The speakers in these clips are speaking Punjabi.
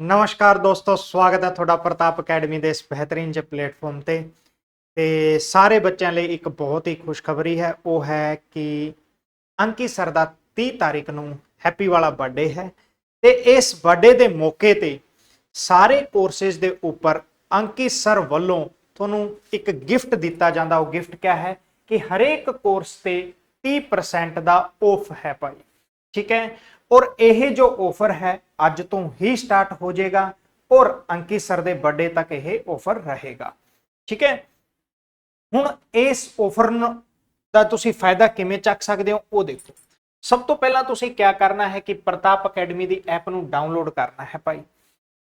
ਨਮਸਕਾਰ ਦੋਸਤੋ, ਸਵਾਗਤ ਹੈ ਤੁਹਾਡਾ ਪ੍ਰਤਾਪ ਅਕੈਡਮੀ ਦੇ ਇਸ ਬਿਹਤਰੀਨ ਜਿਹੇ ਪਲੇਟਫਾਰਮ ਤੇ। ਤੇ ਸਾਰੇ ਬੱਚਿਆਂ ਲਈ ਇੱਕ ਬਹੁਤ ਹੀ ਖੁਸ਼ਖਬਰੀ ਹੈ, ਉਹ ਹੈ ਕਿ ਅੰਕਿਤ ਸਰ ਦਾ 30 ਤਾਰੀਖ ਨੂੰ ਹੈਪੀ ਵਾਲਾ ਬਰਥਡੇ ਹੈ। ਤੇ ਇਸ ਬਰਥਡੇ ਦੇ ਮੌਕੇ ਤੇ ਸਾਰੇ ਕੋਰਸਿਸ ਦੇ ਉੱਪਰ ਅੰਕਿਤ ਸਰ ਵੱਲੋਂ ਤੁਹਾਨੂੰ ਇੱਕ ਗਿਫਟ ਦਿੱਤਾ ਜਾਂਦਾ। ਉਹ ਗਿਫਟ ਕਿਆ ਹੈ ਕਿ ਹਰੇਕ ਕੋਰਸ ਤੇ 30% ਦਾ ਆਫ ਹੈ ਭਾਈ। ਠੀਕ ਹੈ? ਔਰ ਇਹ ਜੋ ਆਫਰ ਹੈ, ਅੱਜ ਤੋਂ ਹੀ ਸਟਾਰਟ ਹੋ ਜਾਏਗਾ ਔਰ ਅੰਕਿਤ ਸਰ ਦੇ ਬਰਥਡੇ ਤੱਕ ਇਹ ਆਫਰ ਰਹੇਗਾ। ਠੀਕ ਹੈ? ਹੁਣ ਇਸ ਆਫਰ ਦਾ ਤੁਸੀਂ ਫਾਇਦਾ ਕਿਵੇਂ ਚੱਕ ਸਕਦੇ ਹੋ, ਉਹ ਦੇਖੋ। ਸਭ ਤੋਂ ਪਹਿਲਾਂ ਤੁਸੀਂ ਕੀ ਕਰਨਾ ਹੈ ਕਿ ਪ੍ਰਤਾਪ ਅਕੈਡਮੀ ਦੀ ਐਪ ਨੂੰ ਡਾਊਨਲੋਡ ਕਰਨਾ ਹੈ ਭਾਈ।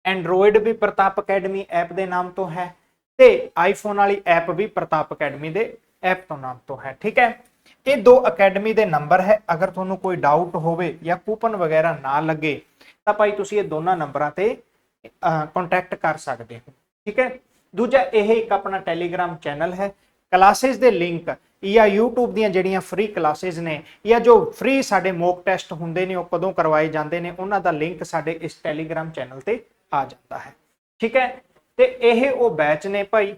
ਐਂਡਰੋਇਡ ਵੀ ਪ੍ਰਤਾਪ ਅਕੈਡਮੀ ਐਪ ਦੇ ਨਾਮ ਤੋਂ ਹੈ ਤੇ ਆਈਫੋਨ ਵਾਲੀ ਐਪ ਵੀ ਪ੍ਰਤਾਪ ਅਕੈਡਮੀ ਦੇ ਐਪ ਤੋਂ ਨਾਮ ਤੋਂ ਹੈ। ਠੀਕ ਹੈ? ਇਹ ਦੋ ਅਕੈਡਮੀ ਦੇ ਨੰਬਰ ਹੈ। ਅਗਰ ਤੁਹਾਨੂੰ ਕੋਈ ਡਾਊਟ ਹੋਵੇ ਜਾਂ ਕੂਪਨ ਵਗੈਰਾ ਨਾ ਲੱਗੇ, ਤਾਂ ਭਾਈ ਤੁਸੀਂ ਇਹ ਦੋਨਾਂ ਨੰਬਰਾਂ ਤੇ ਕੰਟੈਕਟ ਕਰ ਸਕਦੇ ਹੋ। ਠੀਕ ਹੈ? ਦੂਜਾ, ਇਹ ਇੱਕ ਆਪਣਾ ਟੈਲੀਗ੍ਰam ਚੈਨਲ ਹੈ। ਕਲਾਸਿਸ ਦੇ ਲਿੰਕ ਜਾਂ YouTube ਦੀਆਂ ਜਿਹੜੀਆਂ ਫ੍ਰੀ ਕਲਾਸਿਸ ਨੇ ਜਾਂ ਜੋ ਫ੍ਰੀ ਸਾਡੇ ਮੌਕ ਟੈਸਟ ਹੁੰਦੇ ਨੇ, ਉਹ ਕਦੋਂ ਕਰਵਾਏ ਜਾਂਦੇ ਨੇ, ਉਹਨਾਂ ਦਾ ਲਿੰਕ ਸਾਡੇ ਇਸ ਟੈਲੀਗ੍ਰam ਚੈਨਲ ਤੇ ਆ ਜਾਂਦਾ ਹੈ। ਠੀਕ ਹੈ? ਤੇ ਇਹ ਉਹ ਬੈਚ ਨੇ ਭਾਈ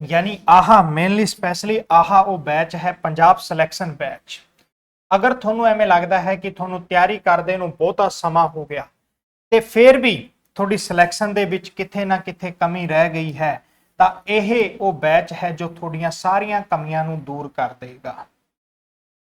ਯਾਨੀ ਆਹਾ ਮੇਨਲੀ ਸਪੈਸ਼ਲੀ ਆਹਾ ਉਹ ਬੈਚ ਹੈ ਪੰਜਾਬ ਸਿਲੈਕਸ਼ਨ ਬੈਚ ਅਗਰ ਤੁਹਾਨੂੰ ਐਵੇਂ ਲੱਗਦਾ ਹੈ ਕਿ ਤੁਹਾਨੂੰ ਤਿਆਰੀ ਕਰਦੇ ਨੂੰ ਬਹੁਤਾ ਸਮਾਂ ਹੋ ਗਿਆ, ਤੇ ਫਿਰ ਵੀ ਤੁਹਾਡੀ ਸਿਲੈਕਸ਼ਨ ਦੇ ਵਿੱਚ ਕਿਥੇ ਨਾ ਕਿਥੇ ਕਮੀ ਰਹਿ ਗਈ ਹੈ, ਤਾਂ ਇਹ ਉਹ ਬੈਚ ਹੈ ਜੋ ਤੁਹਾਡੀਆਂ ਸਾਰੀਆਂ ਕਮੀਆਂ ਨੂੰ ਦੂਰ ਕਰ ਦੇਗਾ।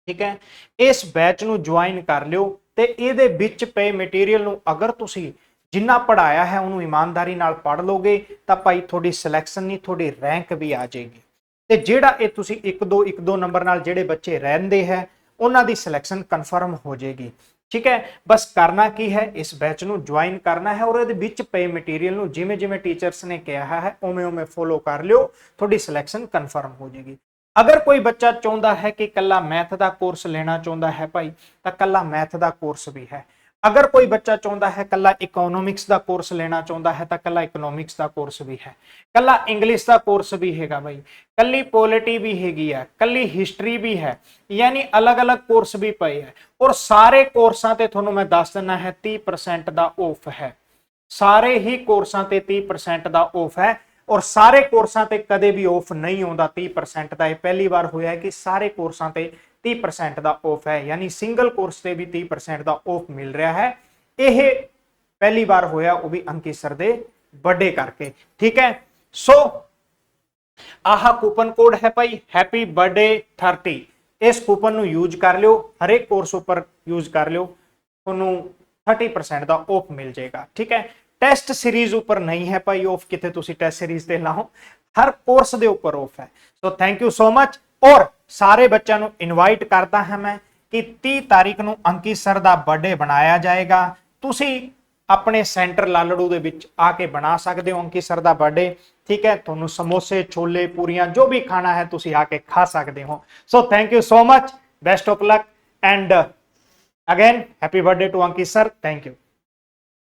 ਠੀਕ ਹੈ? ਇਸ ਬੈਚ ਨੂੰ ਜੁਆਇਨ ਕਰ ਲਿਓ ਤੇ ਇਹਦੇ ਵਿੱਚ ਪਏ ਮਟੀਰੀਅਲ ਨੂੰ ਅਗਰ ਤੁਸੀਂ ਜਿੰਨਾ ਪੜਾਇਆ ਹੈ, ਉਹਨੂੰ ਇਮਾਨਦਾਰੀ ਨਾਲ ਪੜ ਲੋਗੇ, ਤਾਂ ਭਾਈ ਤੁਹਾਡੀ ਸਿਲੈਕਸ਼ਨ ਨਹੀਂ ਤੁਹਾਡੀ ਰੈਂਕ ਵੀ ਆ ਜਾਏਗੀ। ਤੇ ਜਿਹੜਾ ਇਹ ਤੁਸੀਂ 1 2 1 2 ਨੰਬਰ ਨਾਲ ਜਿਹੜੇ ਬੱਚੇ ਰਹਿੰਦੇ ਹੈ, ਉਹਨਾਂ ਦੀ ਸਿਲੈਕਸ਼ਨ ਕਨਫਰਮ ਹੋ ਜਾਏਗੀ। ਠੀਕ ਹੈ? ਬਸ ਕਰਨਾ ਕੀ ਹੈ? ਇਸ ਬੈਚ ਨੂੰ ਜੁਆਇਨ ਕਰਨਾ ਹੈ ਔਰ ਇਹਦੇ ਵਿੱਚ ਪਏ ਮਟੀਰੀਅਲ ਨੂੰ ਜਿਵੇਂ ਜਿਵੇਂ ਟੀਚਰਸ ਨੇ ਕਿਹਾ ਹੈ, ਉਵੇਂ ਉਵੇਂ ਫੋਲੋ ਕਰ ਲਿਓ, ਤੁਹਾਡੀ ਸਿਲੈਕਸ਼ਨ ਕਨਫਰਮ ਹੋ ਜਾਏਗੀ। ਅਗਰ ਕੋਈ ਬੱਚਾ ਚਾਹੁੰਦਾ ਹੈ ਕਿ ਕੱਲਾ ਮੈਥ ਦਾ ਕੋਰਸ ਲੈਣਾ ਚਾਹੁੰਦਾ ਹੈ ਭਾਈ, ਤਾਂ ਕੱਲਾ ਮੈਥ ਦਾ ਕੋਰਸ ਵੀ ਹੈ। ਅਗਰ ਕੋਈ ਬੱਚਾ ਚਾਹੁੰਦਾ ਹੈ ਕੱਲਾ ਇਕਨੋਮਿਕਸ ਦਾ ਕੋਰਸ ਲੈਣਾ ਚਾਹੁੰਦਾ ਹੈ, ਤਾਂ ਕੱਲਾ ਇਕਨੋਮਿਕਸ ਦਾ ਕੋਰਸ ਵੀ ਹੈ। ਕੱਲਾ ਇੰਗਲਿਸ਼ ਦਾ ਕੋਰਸ ਵੀ ਹੈਗਾ ਬਾਈ। ਕੱਲੀ ਪੋਲਿਟੀ ਵੀ ਹੈਗੀ ਹੈ ਕੱਲੀ ਹਿਸਟਰੀ ਵੀ ਹੈ, ਯਾਨੀ ਅਲੱਗ-ਅਲੱਗ ਕੋਰਸ ਵੀ ਪਏ ਹੈ। ਔਰ ਸਾਰੇ ਕੋਰਸਾਂ ਤੇ ਤੁਹਾਨੂੰ ਮੈਂ ਦੱਸ ਦਿੰਨਾ ਹੈ 30% ਦਾ ਆਫ ਹੈ। ਸਾਰੇ ਹੀ ਕੋਰਸਾਂ ਤੇ 30% ਦਾ ਆਫ ਹੈ, ਔਰ ਸਾਰੇ ਕੋਰਸਾਂ ਤੇ ਕਦੇ ਵੀ ਆਫ ਨਹੀਂ ਆਉਂਦਾ। 30% ਦਾ ਇਹ ਪਹਿਲੀ ਵਾਰ ਹੋਇਆ ਹੈ ਕਿ ਸਾਰੇ ਕੋਰਸਾਂ ਤੇ 30% ਦਾ ਆਫ ਹੈ, ਯਾਨੀ ਸਿੰਗਲ ਕੋਰਸ ਤੇ ਵੀ 30% ਦਾ ਆਫ ਮਿਲ ਰਿਹਾ ਹੈ। ਇਹ ਪਹਿਲੀ ਵਾਰ ਹੋਇਆ, ਉਹ ਵੀ ਅੰਕਿਤ ਸਰ ਦੇ ਬਰਥਡੇ ਕਰਕੇ। ਠੀਕ ਹੈ? ਸੋ ਆਹ ਕੂਪਨ ਕੋਡ ਹੈ ਭਾਈ ਹੈਪੀ ਬਰਥਡੇ 30 ਇਸ ਕੂਪਨ ਨੂੰ ਯੂਜ਼ ਕਰ ਲਿਓ, ਹਰੇਕ ਕੋਰਸ ਉੱਪਰ ਯੂਜ਼ ਕਰ ਲਿਓ, ਤੁਹਾਨੂੰ 30% ਦਾ ਆਫ ਮਿਲ ਜਾਏਗਾ। ਠੀਕ ਹੈ? ਟੈਸਟ ਸੀਰੀਜ਼ ਉੱਪਰ ਨਹੀਂ ਹੈ ਭਾਈ ਆਫ ਕਿਤੇ ਤੁਸੀਂ ਟੈਸਟ ਸੀਰੀਜ਼ ਤੇ ਲਾਓ। ਹਰ ਕੋਰਸ ਦੇ ਉੱਪਰ ਆਫ ਹੈ। So thank you so much ਔਰ ਸਾਰੇ ਬੱਚਿਆਂ ਨੂੰ ਇਨਵਾਈਟ ਕਰਦਾ ਹਾਂ ਮੈਂ ਕਿ 30 ਤਾਰੀਖ ਨੂੰ ਅੰਕਿਤ ਸਰ ਦਾ ਬਰਥਡੇ ਬਣਾਇਆ ਜਾਏਗਾ। ਤੁਸੀਂ ਆਪਣੇ ਸੈਂਟਰ ਲਾਲੜੂ ਦੇ ਵਿੱਚ ਆ ਕੇ ਬਣਾ ਸਕਦੇ ਹੋ ਅੰਕਿਤ ਸਰ ਦਾ ਬਰਥਡੇ ਠੀਕ ਹੈ, ਤੁਹਾਨੂੰ ਸਮੋਸੇ, ਛੋਲੇ, ਪੂਰੀਆਂ, ਜੋ ਵੀ ਖਾਣਾ ਹੈ ਤੁਸੀਂ ਆ ਕੇ ਖਾ ਸਕਦੇ ਹੋ। So thank you so much best of luck and again happy birthday to Ankit sir thank you